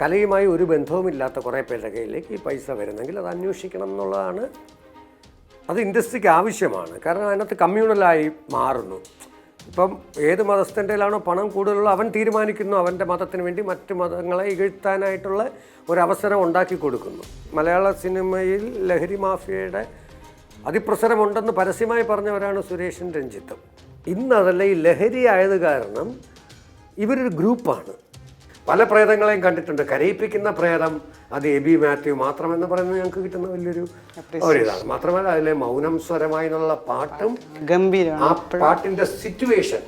കലയുമായി ഒരു ബന്ധവുമില്ലാത്ത കുറേ പേരുടെ കയ്യിലേക്ക് ഈ പൈസ വരുന്നെങ്കിൽ അത് അന്വേഷിക്കണം എന്നുള്ളതാണ്. അത് ഇൻഡസ്ട്രിക്ക് ആവശ്യമാണ്. കാരണം അതിനകത്ത് കമ്മ്യൂണലായി മാറുന്നു. ഇപ്പം ഏത് മതസ്ഥന്റെയിലാണോ പണം കൂടുതലുള്ള അവൻ തീരുമാനിക്കുന്നു അവന്റെ മതത്തിന് വേണ്ടി മറ്റ് മതങ്ങളെ ഇകഴ്ത്താനായിട്ടുള്ള ഒരവസരം ഉണ്ടാക്കി കൊടുക്കുന്നു. മലയാള സിനിമയിൽ ലഹരി മാഫിയയുടെ അതിപ്രസരമുണ്ടെന്ന് പരസ്യമായി പറഞ്ഞവരാണ് സുരേഷും രഞ്ജിത്തും. ഇന്നതല്ല ഈ ലഹരി ആയത് കാരണം ഇവരൊരു ഗ്രൂപ്പാണ്. പല പ്രേതങ്ങളെയും കണ്ടിട്ടുണ്ട്. കരയിപ്പിക്കുന്ന പ്രേതം അത് എ ബി മാത്യു മാത്രമെന്ന് പറയുന്നത് ഞങ്ങൾക്ക് കിട്ടുന്ന വലിയൊരു ഒരിതാണ്. മാത്രമല്ല അതിലെ മൗനം സ്വരമായി എന്നുള്ള പാട്ടും ഗംഭീര ആ പാട്ടിന്റെ സിറ്റുവേഷൻ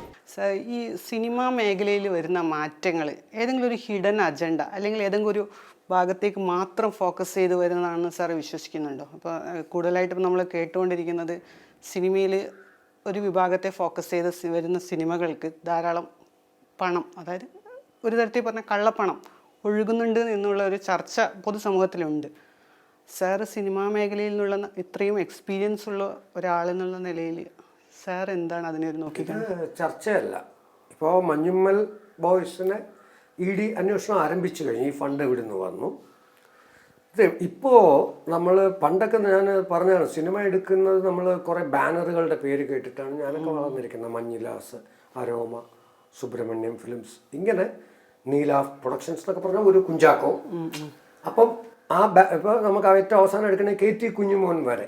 ഈ സിനിമാ മേഖലയിൽ വരുന്ന മാറ്റങ്ങൾ ഏതെങ്കിലും ഒരു ഹിഡൻ അജണ്ട അല്ലെങ്കിൽ ഏതെങ്കിലും ഒരു ഭാഗത്തേക്ക് മാത്രം ഫോക്കസ് ചെയ്ത് വരുന്നതാണെന്ന് സാർ വിശ്വസിക്കുന്നുണ്ടോ? അപ്പോൾ കൂടുതലായിട്ടും നമ്മൾ കേട്ടുകൊണ്ടിരിക്കുന്നത് സിനിമയിൽ ഒരു വിഭാഗത്തെ ഫോക്കസ് ചെയ്ത് വരുന്ന സിനിമകൾക്ക് ധാരാളം പണം അതായത് ഒരു തരത്തിൽ പറഞ്ഞ കള്ളപ്പണം ഒഴുകുന്നുണ്ട് എന്നുള്ള ഒരു ചർച്ച പൊതുസമൂഹത്തിലുണ്ട്. സാറ് സിനിമാ മേഖലയിൽ നിന്നുള്ള ഇത്രയും എക്സ്പീരിയൻസ് ഉള്ള ഒരാളെന്നുള്ള നിലയിൽ സാർ എന്താണ് അതിനെ ഒരു നോക്കിക്കാണുന്നത് ചർച്ചയല്ല. ഇപ്പോൾ മഞ്ഞുമ്മൽ ബോയ്സിനെ ഇ ഡി അന്വേഷണം ആരംഭിച്ചു കഴിഞ്ഞു. ഈ ഫണ്ട് ഇവിടുന്ന് വന്നു? ഇപ്പോൾ നമ്മൾ പണ്ടൊക്കെ ഞാൻ പറഞ്ഞാണ് സിനിമ എടുക്കുന്നത് നമ്മൾ കുറേ ബാനറുകളുടെ പേര് കേട്ടിട്ടാണ് ഞാനൊക്കെ വളർന്നിരിക്കുന്നത്. Manjilas Aroma Subrahmanyam films. ഇങ്ങനെ നീലാഫ് പ്രൊഡക്ഷൻസ് എന്നൊക്കെ പറഞ്ഞാൽ ഒരു കുഞ്ചാക്കോ. അപ്പം ആ ഇപ്പൊ ഇപ്പോൾ നമുക്ക് ഏറ്റവും അവസാനം എടുക്കുന്ന കെ ടി കുഞ്ഞുമോൻ വരെ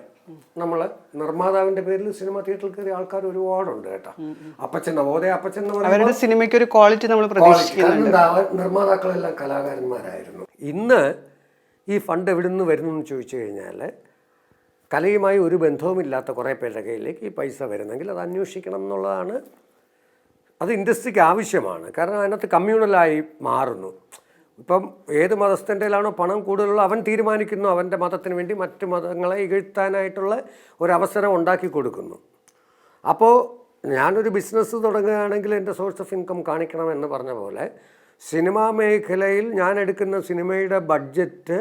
നമ്മൾ നിർമ്മാതാവിന്റെ പേരിൽ സിനിമ തിയേറ്ററിൽ കയറിയ ആൾക്കാർ ഒരുപാടുണ്ട് കേട്ടോ. അപ്പച്ചൻ നവോദയ അപ്പച്ചൻ അവരുടെ സിനിമയ്ക്ക് ഒരു ക്വാളിറ്റി നമ്മൾ നിർമ്മാതാക്കളെല്ലാം കലാകാരന്മാരായിരുന്നു. ഇന്ന് ഈ ഫണ്ട് എവിടെ നിന്ന് വരുന്നു എന്ന് ചോദിച്ചു കഴിഞ്ഞാൽ കലയുമായി ഒരു ബന്ധവുമില്ലാത്ത കുറേ പേരുടെ കയ്യിലേക്ക് ഈ പൈസ വരുന്നെങ്കിൽ അത് അന്വേഷിക്കണം എന്നുള്ളതാണ് അത് ഇൻഡസ്ട്രിക്ക് ആവശ്യമാണ്. കാരണം അതിനകത്ത് കമ്മ്യൂണലായി മാറുന്നു. ഇപ്പം ഏത് മതസ്ഥന്റെയിലാണോ പണം കൂടുതലുള്ള അവൻ തീരുമാനിക്കുന്നു അവന്റെ മതത്തിന് വേണ്ടി മറ്റ് മതങ്ങളെ ഇകഴ്ത്താനായിട്ടുള്ള അവസരം ഉണ്ടാക്കി കൊടുക്കുന്നു. അപ്പോൾ ഞാനൊരു ബിസിനസ് തുടങ്ങുകയാണെങ്കിൽ എന്റെ സോഴ്സ് ഓഫ് ഇൻകം കാണിക്കണം എന്ന് പറഞ്ഞ പോലെ സിനിമാ മേഖലയിൽ ഞാൻ എടുക്കുന്ന സിനിമയുടെ ബഡ്ജറ്റ്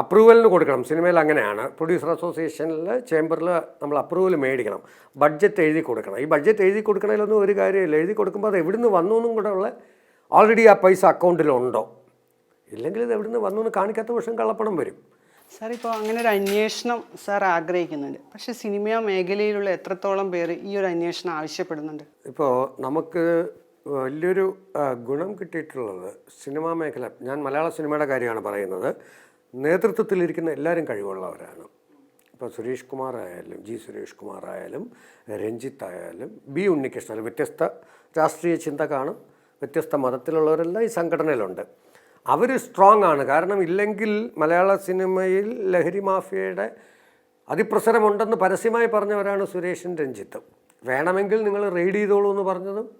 അപ്രൂവലിന് കൊടുക്കണം. സിനിമയിൽ അങ്ങനെയാണ്. പ്രൊഡ്യൂസർ അസോസിയേഷനിൽ ചേംബറിൽ നമ്മൾ അപ്രൂവൽ മേടിക്കണം. ബഡ്ജറ്റ് എഴുതി കൊടുക്കണം. ഈ ബഡ്ജറ്റ് എഴുതി കൊടുക്കണതിലൊന്നും ഒരു കാര്യമില്ല. എഴുതി കൊടുക്കുമ്പോൾ അത് എവിടുന്ന് വന്നു എന്നും കൂടെ ഉള്ള ഓൾറെഡി ആ പൈസ അക്കൗണ്ടിലുണ്ടോ ഇല്ലെങ്കിൽ ഇത് എവിടുന്ന് വന്നു എന്ന് കാണിക്കാത്ത പക്ഷം കള്ളപ്പണം വരും. സാർ ഇപ്പോൾ അങ്ങനെ ഒരു അന്വേഷണം സാർ ആഗ്രഹിക്കുന്നുണ്ട്. പക്ഷേ സിനിമാ മേഖലയിലുള്ള എത്രത്തോളം പേര് ഈ ഒരു അന്വേഷണം ആവശ്യപ്പെടുന്നുണ്ട്? ഇപ്പോൾ നമുക്ക് വലിയൊരു ഗുണം കിട്ടിയിട്ടുള്ളത് സിനിമാ മേഖല. ഞാൻ മലയാള സിനിമയുടെ കാര്യമാണ് പറയുന്നത്. നേതൃത്വത്തിലിരിക്കുന്ന എല്ലാവരും കഴിവുള്ളവരാണ്. ഇപ്പോൾ സുരേഷ് കുമാർ ആയാലും ജി സുരേഷ് കുമാർ ആയാലും രഞ്ജിത്ത് ആയാലും ബി ഉണ്ണികൃഷ്ണൻ വ്യത്യസ്ത രാഷ്ട്രീയ ചിന്ത കാണും വ്യത്യസ്ത മതത്തിലുള്ളവരെല്ലാം ഈ സംഘടനയിലുണ്ട്. അവർ സ്ട്രോങ് ആണ്. കാരണം ഇല്ലെങ്കിൽ മലയാള സിനിമയിൽ ലഹരി മാഫിയയുടെ അതിപ്രസരമുണ്ടെന്ന് പരസ്യമായി പറഞ്ഞവരാണ് സുരേഷും രഞ്ജിത്തും. വേണമെങ്കിൽ നിങ്ങൾ റെയ്ഡ് ചെയ്തോളൂ എന്ന് പറഞ്ഞതും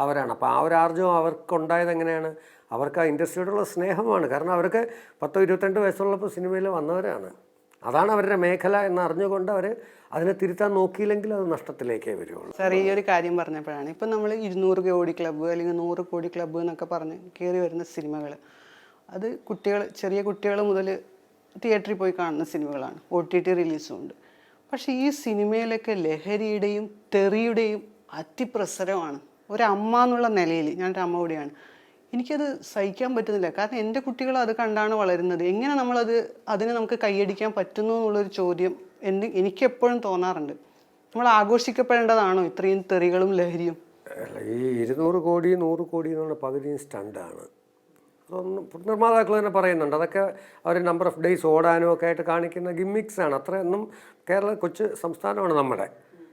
അവരാണ്. അപ്പോൾ ആ ഒരു ആർജവം അവർക്കുണ്ടായത് എങ്ങനെയാണ്? അവർക്ക് ആ ഇൻഡസ്ട്രിയോടുള്ള സ്നേഹമാണ്. കാരണം അവർക്ക് പത്തോ ഇരുപത്തിരണ്ട് വയസ്സുള്ളപ്പോൾ സിനിമയിൽ വന്നവരാണ്. അതാണ് അവരുടെ മേഖല എന്ന് അറിഞ്ഞുകൊണ്ട് അവർ അതിനെ തിരുത്താൻ നോക്കിയില്ലെങ്കിൽ അത് നഷ്ടത്തിലേക്കേ വരുള്ളൂ സാർ ഈ ഒരു കാര്യം പറഞ്ഞപ്പോഴാണ് ഇപ്പം നമ്മൾ ഇരുന്നൂറ് കോടി ക്ലബ്ബ് അല്ലെങ്കിൽ നൂറ് കോടി ക്ലബ്ബ് എന്നൊക്കെ പറഞ്ഞ് കയറി വരുന്ന സിനിമകൾ അത് കുട്ടികൾ ചെറിയ കുട്ടികൾ മുതൽ തിയേറ്ററിൽ പോയി കാണുന്ന സിനിമകളാണ്. ഒ ടി ടി റിലീസും ഉണ്ട് പക്ഷേ ഈ സിനിമയിലൊക്കെ ലഹരിയുടെയും തെറിയുടെയും അതിപ്രസരമാണ് ഒരമ്മ എന്നുള്ള നിലയിൽ ഞാനൊരു അമ്മ കൂടിയാണ്. എനിക്കത് സഹിക്കാൻ പറ്റുന്നില്ല. കാരണം എന്റെ കുട്ടികൾ അത് കണ്ടാണ് വളരുന്നത്. എങ്ങനെ നമ്മളത് അതിനെ നമുക്ക് കൈയടിക്കാൻ പറ്റുന്നു എന്നുള്ളൊരു ചോദ്യം എന്റെ എനിക്കെപ്പോഴും തോന്നാറുണ്ട്. നമ്മൾ ആഘോഷിക്കപ്പെടേണ്ടതാണോ ഇത്രയും തെറികളും ലഹരിയും? ഈ ഇരുന്നൂറ് കോടി നൂറ് കോടി എന്നുള്ള പകുതിയും സ്റ്റണ്ടാണ്. അതൊന്നും നിർമ്മാതാക്കൾ തന്നെ പറയുന്നുണ്ട്. അതൊക്കെ അവർ നമ്പർ ഓഫ് ഡേയ്സ് ഓടാനും ഒക്കെ ആയിട്ട് കാണിക്കുന്ന ഗിമ്മിക്സാണ് അത്രയൊന്നും കേരള കൊച്ചു സംസ്ഥാനമാണ് നമ്മുടെ.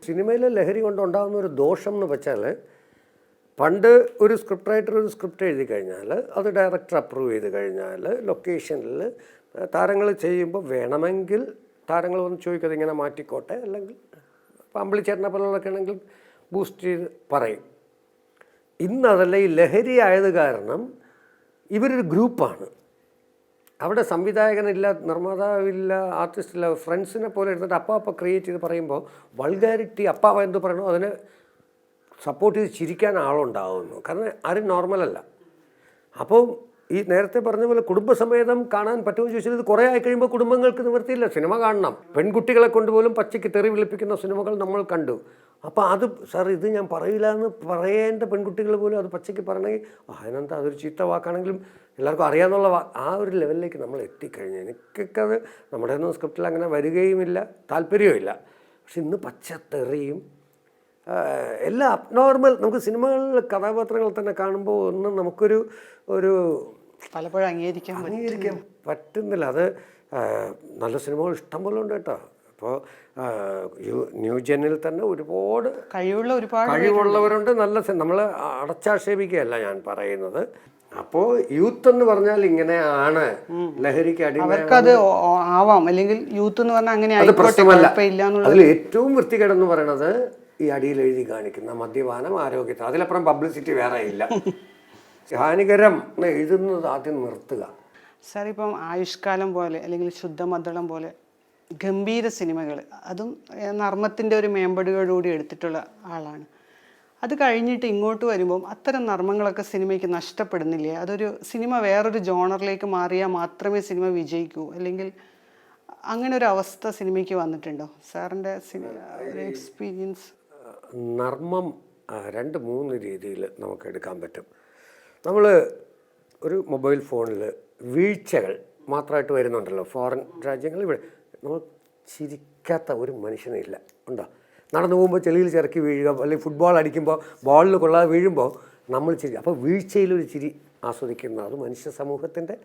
സിനിമയിലെ ലഹരി കൊണ്ടുണ്ടാകുന്ന ഒരു ദോഷം എന്ന് വെച്ചാൽ പണ്ട് ഒരു സ്ക്രിപ്റ്റ് റൈറ്റർ ഒരു സ്ക്രിപ്റ്റ് എഴുതി കഴിഞ്ഞാൽ അത് ഡയറക്ടർ അപ്രൂവ് ചെയ്ത് കഴിഞ്ഞാൽ ലൊക്കേഷനിൽ താരങ്ങൾ ചെയ്യുമ്പോൾ വേണമെങ്കിൽ താരങ്ങൾ വന്ന് ചോദിക്കാതെ ഇങ്ങനെ മാറ്റിക്കോട്ടെ അല്ലെങ്കിൽ പമ്പിളി അമ്പിളിച്ചേട്ടനെ പോലുള്ളതൊക്കെ ആണെങ്കിൽ ബൂസ്റ്റ് ചെയ്ത് പറയും. ഇന്ന് അതല്ല ഈ ലഹരി ആയത് കാരണം ഇവരൊരു ഗ്രൂപ്പാണ്. അവിടെ സംവിധായകനില്ല നിർമ്മാതാവില്ല ആർട്ടിസ്റ്റില്ല ഫ്രണ്ട്സിനെ പോലെ എടുത്തിട്ട് അപ്പാപ്പ അപ്പ ക്രിയേറ്റ് ചെയ്ത് പറയുമ്പോൾ വൾഗാരിറ്റി അപ്പാവ എന്ത് പറയണോ അതിന് സപ്പോർട്ട് ചെയ്ത് ചിരിക്കാൻ ആളുണ്ടാവുന്നു. കാരണം ആരും നോർമലല്ല. അപ്പോൾ ഈ നേരത്തെ പറഞ്ഞ പോലെ കുടുംബസമേതം കാണാൻ പറ്റുമെന്ന് ചോദിച്ചാൽ ഇത് കുറേ ആയി കഴിയുമ്പോൾ കുടുംബങ്ങൾക്ക് നിവൃത്തിയില്ല. സിനിമ കാണണം. പെൺകുട്ടികളെ കൊണ്ടുപോലും പച്ചയ്ക്ക് തെറി വിളിപ്പിക്കുന്ന സിനിമകൾ നമ്മൾ കണ്ടു. അപ്പോൾ അത് സാർ ഇത് ഞാൻ പറയില്ല എന്ന് പറയേണ്ട പെൺകുട്ടികൾ പോലും അത് പച്ചയ്ക്ക് പറയണമെങ്കിൽ "ആ, അതിനെന്താ അതൊരു ചീത്ത വാക്കാണെങ്കിലും എല്ലാവർക്കും അറിയാമെന്നുള്ള ആ ഒരു ലെവലിലേക്ക് നമ്മൾ എത്തിക്കഴിഞ്ഞു. എനിക്കൊക്കെ അത് നമ്മുടെ ഒന്നും സ്ക്രിപ്റ്റിൽ അങ്ങനെ വരികയുമില്ല. താല്പര്യവുമില്ല. പക്ഷെ ഇന്ന് പച്ചത്തെറിയും എല്ലാ അബ്നോർമൽ നമുക്ക് സിനിമകളിൽ കഥാപാത്രങ്ങൾ തന്നെ കാണുമ്പോൾ ഒന്നും നമുക്കൊരു ഒരു പലപ്പോഴും അംഗീകരിക്കാൻ അംഗീകരിക്കാൻ പറ്റുന്നില്ല. അത് നല്ല സിനിമകൾ ഇഷ്ടം പോലെ ഉണ്ട് കേട്ടോ. അപ്പോൾ ന്യൂ ജനിൽ തന്നെ ഒരുപാട് കഴിവുള്ള ഒരുപാട് കഴിവുള്ളവരുണ്ട്. നല്ല നമ്മൾ അടച്ചാക്ഷേപിക്കുകയല്ല ഞാൻ പറയുന്നത്. അപ്പോ യൂത്ത് എന്ന് പറഞ്ഞാൽ ഇങ്ങനെയാണ് ലഹരിക്ക് അവർക്കത് ആവാം. അല്ലെങ്കിൽ യൂത്ത് എന്ന് പറഞ്ഞാൽ അങ്ങനെ അതിൽ ഏറ്റവും വൃത്തികേടെന്ന് പറയണത് ഈ അടിയിൽ എഴുതി കാണിക്കുന്ന മദ്യപാനം ആരോഗ്യത്തെ. അതിലപ്പുറം പബ്ലിസിറ്റി വേറെ ഇല്ല. ഹാനികരം എന്ന് എഴുതുന്നത് ആദ്യം നിർത്തുക. സാർ ഇപ്പം ആയുഷ്കാലം പോലെ അല്ലെങ്കിൽ ശുദ്ധമദ്ദളം പോലെ ഗംഭീര സിനിമകൾ അതും നർമ്മത്തിന്റെ ഒരു മേമ്പടുകളോടുകൂടി എടുത്തിട്ടുള്ള ആളാണ്. അത് കഴിഞ്ഞിട്ട് ഇങ്ങോട്ട് വരുമ്പം അത്തരം നർമ്മങ്ങളൊക്കെ സിനിമയ്ക്ക് നഷ്ടപ്പെടുന്നില്ലേ? അതൊരു സിനിമ വേറൊരു ജോണറിലേക്ക് മാറിയാൽ മാത്രമേ സിനിമ വിജയിക്കൂ. അല്ലെങ്കിൽ അങ്ങനെ ഒരു അവസ്ഥ സിനിമയ്ക്ക് വന്നിട്ടുണ്ടോ? സാറിന്റെ സിനിമ എക്സ്പീരിയൻസ് നർമ്മം രണ്ട് മൂന്ന് രീതിയിൽ നമുക്ക് എടുക്കാൻ പറ്റും. നമ്മൾ ഒരു മൊബൈൽ ഫോണിൽ വീഴ്ചകൾ മാത്രമായിട്ട് വരുന്നുണ്ടല്ലോ. ഫോറിൻ രാജ്യങ്ങൾ ഇവിടെ നമ്മൾ ചിരിക്കാത്ത ഒരു മനുഷ്യനില്ല ഉണ്ടോ? നടന്നു പോകുമ്പോൾ ചെളിയിൽ ചിറക്കി വീഴുക അല്ലെങ്കിൽ ഫുട്ബോൾ അടിക്കുമ്പോൾ ബോളിൽ കൊള്ളാതെ വീഴുമ്പോൾ നമ്മൾ ചിരി. അപ്പോൾ വീഴ്ചയിലൊരു ചിരി ആസ്വദിക്കുന്ന അത് മനുഷ്യ സമൂഹത്തിന്റെ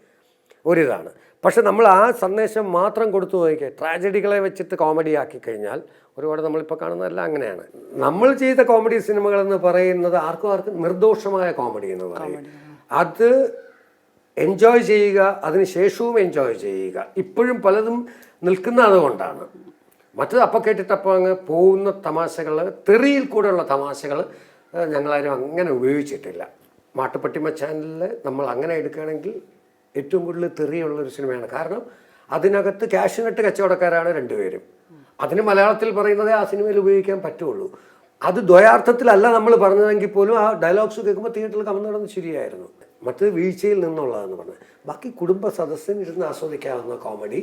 ഒരിതാണ്. പക്ഷെ നമ്മൾ ആ സന്ദേശം മാത്രം കൊടുത്തു നോക്കിയാൽ ട്രാജഡികളെ വെച്ചിട്ട് കോമഡി ആക്കി കഴിഞ്ഞാൽ ഒരുപാട് നമ്മളിപ്പോൾ കാണുന്നതെല്ലാം അങ്ങനെയാണ്. നമ്മൾ ചെയ്ത കോമഡി സിനിമകൾ എന്ന് പറയുന്നത് ആർക്കും ആർക്കും നിർദോഷമായ കോമഡി എന്ന് പറയും. അത് എൻജോയ് ചെയ്യുക അതിന് ശേഷവും എൻജോയ് ചെയ്യുക. ഇപ്പോഴും പലതും നിൽക്കുന്ന അതുകൊണ്ടാണ്. മറ്റത് അപ്പം കേട്ടിട്ടപ്പോൾ അങ്ങ് പോകുന്ന തമാശകൾ തെറിയിൽ കൂടെയുള്ള തമാശകൾ ഞങ്ങളാരും അങ്ങനെ ഉപയോഗിച്ചിട്ടില്ല. മാട്ടുപട്ടിമ ചാനലിൽ നമ്മൾ അങ്ങനെ എടുക്കുകയാണെങ്കിൽ ഏറ്റവും കൂടുതൽ തെറിയുള്ള ഒരു സിനിമയാണ്. കാരണം അതിനകത്ത് ക്യാഷ് നട്ട് കച്ചവടക്കാരാണ് രണ്ടുപേരും. അതിന് മലയാളത്തിൽ പറയുന്നതേ ആ സിനിമയിൽ ഉപയോഗിക്കാൻ പറ്റുള്ളൂ. അത് ദ്വയാർത്ഥത്തിലല്ല നമ്മൾ പറഞ്ഞതെങ്കിൽ പോലും ആ ഡയലോഗ്സ് കേൾക്കുമ്പോൾ തിയേറ്ററിൽ കമന്നിടുന്നത് ശരിയായിരുന്നു. മറ്റത് വീഴ്ചയിൽ നിന്നുള്ളതെന്ന് പറഞ്ഞത് ബാക്കി കുടുംബ സദസ്സിനിരുന്ന് ആസ്വദിക്കാവുന്ന കോമഡി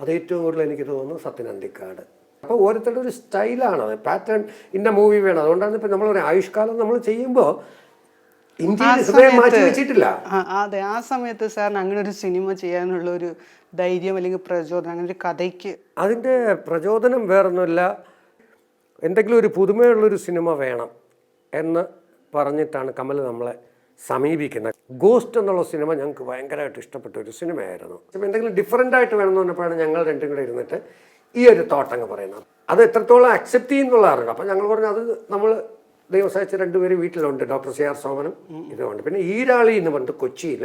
അത് ഏറ്റവും കൂടുതൽ എനിക്ക് തോന്നുന്നു സത്യൻ അന്തിക്കാട്. അപ്പോൾ ഓരോരുത്തരുടെ ഒരു സ്റ്റൈലാണ് പാറ്റേൺ ഇന്ന മൂവി വേണം. അതുകൊണ്ടാണ് ഇപ്പം നമ്മൾ ഒരു ആയുഷ്കാലം നമ്മൾ ചെയ്യുമ്പോൾ അതെ. ആ സമയത്ത് സാറിന് അങ്ങനെ ഒരു സിനിമ ചെയ്യാനുള്ള ഒരു ധൈര്യം അല്ലെങ്കിൽ പ്രചോദനം അങ്ങനെ ഒരു കഥയ്ക്ക്. അതിന്റെ പ്രചോദനം വേറൊന്നുമില്ല. എന്തെങ്കിലും ഒരു പുതുമയുള്ളൊരു സിനിമ വേണം എന്ന് പറഞ്ഞിട്ടാണ് കമൽ നമ്മളെ സമീപിക്കുന്നത്. ഗോസ്റ്റ് എന്നുള്ള സിനിമ ഞങ്ങൾക്ക് ഭയങ്കരമായിട്ട് ഇഷ്ടപ്പെട്ട ഒരു സിനിമയായിരുന്നു. എന്തെങ്കിലും ഡിഫറെന്റ് ആയിട്ട് വേണമെന്ന് പറഞ്ഞപ്പോഴാണ് ഞങ്ങൾ രണ്ടും കൂടെ ഇരുന്നിട്ട് ഈ ഒരു തോട്ടങ്ങ് പറയുന്നത്. അത് എത്രത്തോളം അക്സെപ്റ്റ് ചെയ്യുന്നുള്ള അറിയണം അപ്പം ഞങ്ങൾ പറഞ്ഞു അത് നമ്മൾ ദൈവം സഹായിച്ച രണ്ടുപേരും വീട്ടിലുണ്ട്. ഡോക്ടർ സി ആർ സോമനും ഇതുമുണ്ട്. പിന്നെ ഈരാളി എന്ന് പറഞ്ഞിട്ട് കൊച്ചിയിൽ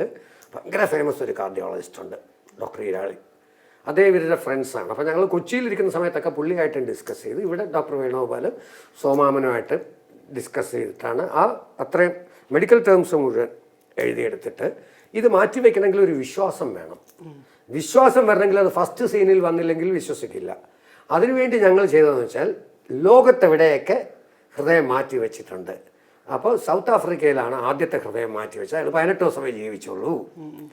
ഭയങ്കര ഫേമസ് ഒരു കാർഡിയോളജിസ്റ്റ് ഉണ്ട്. ഡോക്ടർ ഈരാളി. അതേ ഇവരുടെ ഫ്രണ്ട്സാണ് അപ്പോൾ ഞങ്ങൾ കൊച്ചിയിലിരിക്കുന്ന സമയത്തൊക്കെ പുള്ളിയായിട്ട് ഡിസ്കസ് ചെയ്ത് ഇവിടെ ഡോക്ടർ വേണുഗോപാലും സോമാമനുമായിട്ട് ഡിസ്കസ് ചെയ്തിട്ടാണ് ആ അത്രയും മെഡിക്കൽ ടേംസ് മുഴുവൻ എഴുതിയെടുത്തിട്ട് ഇത് മാറ്റി വയ്ക്കണമെങ്കിൽ ഒരു വിശ്വാസം വേണം. വിശ്വാസം വരണമെങ്കിൽ അത് ഫസ്റ്റ് സീനിൽ വന്നില്ലെങ്കിൽ വിശ്വസിക്കില്ല. അതിനുവേണ്ടി ഞങ്ങൾ ചെയ്തതെന്ന് വെച്ചാൽ ലോകത്തെവിടെയൊക്കെ ഹൃദയം മാറ്റി വെച്ചിട്ടുണ്ട്. അപ്പോൾ സൗത്ത് ആഫ്രിക്കയിലാണ് ആദ്യത്തെ ഹൃദയം മാറ്റി വെച്ചത്. അയാൾ പതിനെട്ട് ദിവസമേ ജീവിച്ചുള്ളൂ.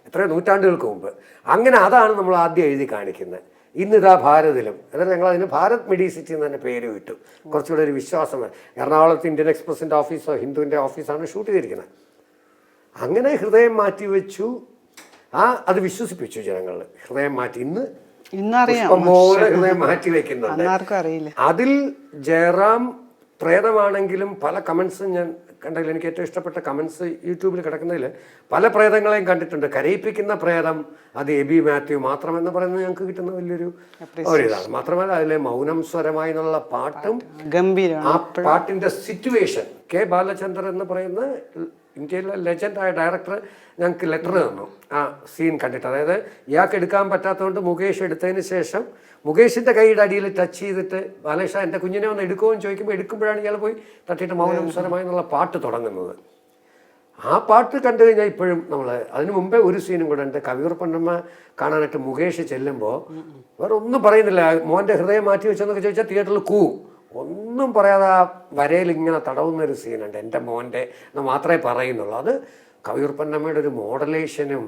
എത്രയോ നൂറ്റാണ്ടുകൾക്ക് മുമ്പ്. അങ്ങനെ അതാണ് നമ്മൾ ആദ്യം എഴുതി കാണിക്കുന്നത്. ഇന്നിതാ ഭാരതിലും. അതായത് ഞങ്ങൾ അതിന് ഭാരത് മെഡിസിറ്റി എന്ന് തന്നെ പേര് വിട്ടു. കുറച്ചുകൂടെ ഒരു വിശ്വാസം. എറണാകുളത്ത് ഇന്ത്യൻ എക്സ്പ്രസിന്റെ ഓഫീസോ ഹിന്ദുവിന്റെ ഓഫീസാണ് ഷൂട്ട് ചെയ്തിരിക്കുന്നത്. അങ്ങനെ ഹൃദയം മാറ്റി വെച്ചു. ആ അത് വിശ്വസിപ്പിച്ചു ജനങ്ങൾ ഹൃദയം മാറ്റി. ഇന്ന് ഇന്നറിയാം. ഹൃദയം മാറ്റി വെക്കുന്നുണ്ട്. അതിൽ ജയറാം പ്രേതമാണെങ്കിലും പല കമൻസും ഞാൻ കണ്ടതിൽ എനിക്ക് ഏറ്റവും ഇഷ്ടപ്പെട്ട കമൻസ് യൂട്യൂബിൽ കിടക്കുന്നതിൽ പല പ്രേതങ്ങളെയും കണ്ടിട്ടുണ്ട്. കരയിപ്പിക്കുന്ന പ്രേതം അത് എ ബി മാത്യു മാത്രമെന്ന് പറയുന്നത് ഞങ്ങൾക്ക് കിട്ടുന്ന വലിയൊരു ഒരിതാണ് മാത്രമല്ല അതിലെ മൗനം സ്വരമായി എന്നുള്ള പാട്ടും ആ പാട്ടിന്റെ സിറ്റുവേഷൻ കെ ബാലചന്ദ്രൻ എന്ന് പറയുന്ന ഇന്ത്യയിലെ ലെജൻഡായ ഡയറക്ടർ ഞങ്ങൾക്ക് ലെറ്റർ തന്നു. ആ സീൻ കണ്ടിട്ട്. അതായത് ഇയാൾക്ക് എടുക്കാൻ പറ്റാത്തതുകൊണ്ട് മുകേഷ് എടുത്തതിന് ശേഷം മുകേഷിന്റെ കൈയുടെ അടിയിൽ ടച്ച് ചെയ്തിട്ട് ബാലേഷ എന്റെ കുഞ്ഞിനെ ഒന്ന് എടുക്കുമോ? എന്ന് ചോദിക്കുമ്പോൾ എടുക്കുമ്പോഴാണ് ഇയാൾ പോയി തട്ടിയിട്ട് മൗനം സ്വരമായി എന്നുള്ള പാട്ട് തുടങ്ങുന്നത്. ആ പാട്ട് കണ്ടു കഴിഞ്ഞാൽ ഇപ്പോഴും നമ്മൾ അതിനു മുമ്പേ ഒരു സീനും കൂടെ ഉണ്ട്. കവിയൂർ പൊന്നമ്മ കാണാനായിട്ട് മുകേഷ് ചെല്ലുമ്പോൾ വേറെ ഒന്നും പറയുന്നില്ല. മോന്റെ ഹൃദയം മാറ്റി വെച്ചെന്നൊക്കെ ചോദിച്ചാൽ തിയേറ്ററിൽ കൂവും. ഒന്നും പറയാതെ ആ വരയിൽ ഇങ്ങനെ തടവുന്ന ഒരു സീനുണ്ട്. എന്റെ മോന്റെ എന്ന് മാത്രമേ പറയുന്നുള്ളൂ. അത് കവിയൂർപ്പന്നമ്മയുടെ ഒരു മോഡലേഷനും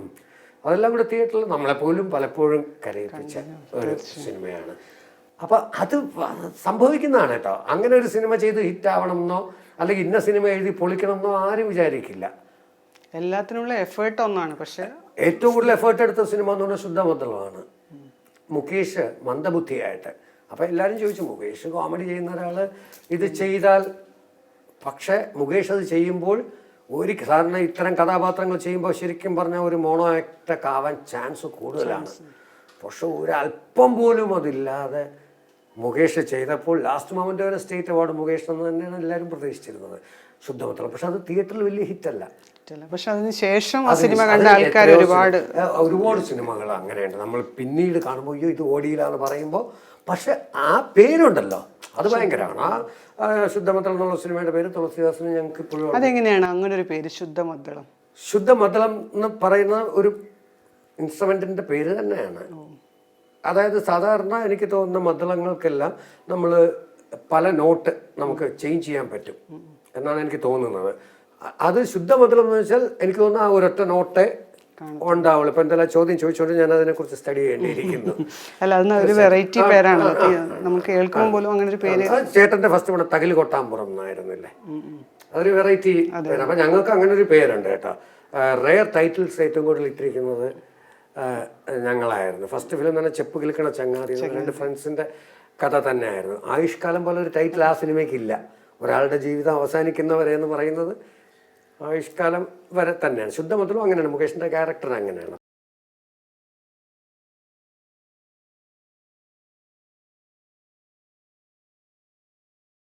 അതെല്ലാം കൂടെ തിയേറ്ററിൽ നമ്മളെപ്പോലും പലപ്പോഴും കരയിപ്പിച്ച ഒരു സിനിമയാണ്. അപ്പോൾ അത് സംഭവിക്കുന്നതാണ് കേട്ടോ. അങ്ങനെ ഒരു സിനിമ ചെയ്ത് ഹിറ്റ് എന്നോ അല്ലെങ്കിൽ ഇന്ന സിനിമ എഴുതി പൊളിക്കണമെന്നോ ആരും വിചാരിക്കില്ല. എല്ലാത്തിനുള്ള എഫേർട്ട് ഒന്നാണ്. പക്ഷേ ഏറ്റവും കൂടുതൽ എഫേർട്ട് എടുത്ത സിനിമ എന്ന് പറഞ്ഞാൽ ശുദ്ധമന്ത്രമാണ് മുകേഷ് മന്ദബുദ്ധിയായിട്ട്. അപ്പം എല്ലാവരും ചോദിച്ചു മുകേഷ് കോമഡി ചെയ്യുന്ന ഒരാൾ ഇത് ചെയ്താൽ പക്ഷേ മുകേഷ് അത് ചെയ്യുമ്പോൾ ഒരു സാധാരണ ഇത്തരം കഥാപാത്രങ്ങൾ ചെയ്യുമ്പോൾ ശരിക്കും പറഞ്ഞാൽ ഒരു മോണോ ആക്ടൊക്കെ ആവാൻ ചാൻസ് കൂടുതലാണ്. പക്ഷെ ഒരല്പം പോലും അതില്ലാതെ മുകേഷ് ചെയ്തപ്പോൾ ലാസ്റ്റ് മൊമെന്റ് വരെ സ്റ്റേറ്റ് അവാർഡ് മുകേഷ് എന്ന് തന്നെയാണ് എല്ലാവരും പ്രതീക്ഷിച്ചിരുന്നത്. ശുദ്ധമത്രം പക്ഷെ അത് തിയേറ്ററിൽ വലിയ ഹിറ്റല്ല പക്ഷെ അതിന് ശേഷം ആ സിനിമ കണ്ട ആൾക്കാർ ഒരുപാട് ഒരുപാട് സിനിമകൾ അങ്ങനെയുണ്ട്. നമ്മൾ പിന്നീട് കാണുമ്പോൾ അയ്യോ ഇത് ഓടിയില്ല എന്ന് പറയുമ്പോൾ പക്ഷെ ആ പേരുണ്ടല്ലോ. അത് ഭയങ്കരമാണ്. ആ ശുദ്ധമദ്ദളം എന്നുള്ള സിനിമയുടെ പേര് തുളസിദാസിന് ഞങ്ങൾക്ക് ഇപ്പോഴും. അതെങ്ങനെയാണ്? അങ്ങനെ ഒരു പേര് ശുദ്ധമദ്ദളം. ശുദ്ധമദ്ദളം എന്ന് പറയുന്ന ഒരു ഇൻസ്ട്രുമെന്റിന്റെ പേര് തന്നെയാണ്. അതായത് സാധാരണ എനിക്ക് തോന്നുന്ന മദ്ദളങ്ങൾക്കെല്ലാം നമ്മൾ പല നോട്ട് നമുക്ക് ചേഞ്ച് ചെയ്യാൻ പറ്റും എന്നാണ് എനിക്ക് തോന്നുന്നത്. അത് ശുദ്ധമദ്ദളം എന്ന് വെച്ചാൽ എനിക്ക് തോന്നുന്നു ആ ഒരൊറ്റ നോട്ടേ ഉണ്ടാവുള്ളൂ. ഇപ്പൊ എന്തെല്ലാം ചോദ്യം ചോദിച്ചോണ്ട് ഞാൻ അതിനെ കുറിച്ച് സ്റ്റഡി ചെയ്യേണ്ടിയിരിക്കുന്നു. അല്ല അത് ഒരു വെറൈറ്റി പേരാണല്ലോ. നമുക്ക് കേൾക്കുമ്പോൾ പോലും അങ്ങനെ ഒരു പേര് ചേട്ടന്റെ ഫസ്റ്റ് ഇവിടെ തകിൽ കൊട്ടാൻ പുറന്നായിരുന്നില്ലേ അതൊരു വെറൈറ്റി പേര്. അപ്പൊ ഞങ്ങൾക്ക് അങ്ങനെ ഒരു പേരുണ്ട് കേട്ടോ. റെയർ ടൈറ്റിൽസ് ഏറ്റവും കൂടുതൽ ഇട്ടിരിക്കുന്നത് ഞങ്ങളായിരുന്നു. ഫസ്റ്റ് ഫിലിം തന്നെ ചെപ്പ് കിളിക്കണ ചങ്ങാതി രണ്ട് ഫ്രണ്ട്സിന്റെ കഥ തന്നെയായിരുന്നു. ആയുഷ്കാലം പോലെ ഒരു ടൈറ്റിൽ ആ സിനിമയ്ക്ക് ഇല്ല. ഒരാളുടെ ജീവിതം അവസാനിക്കുന്നവരെ എന്ന് പറയുന്നത് ആയുഷ്കാലം വരെ തന്നെയാണ്. ശുദ്ധമത്തിലും അങ്ങനെയാണ്. മുകേഷിന്റെ ക്യാരക്ടർ അങ്ങനെയാണ്.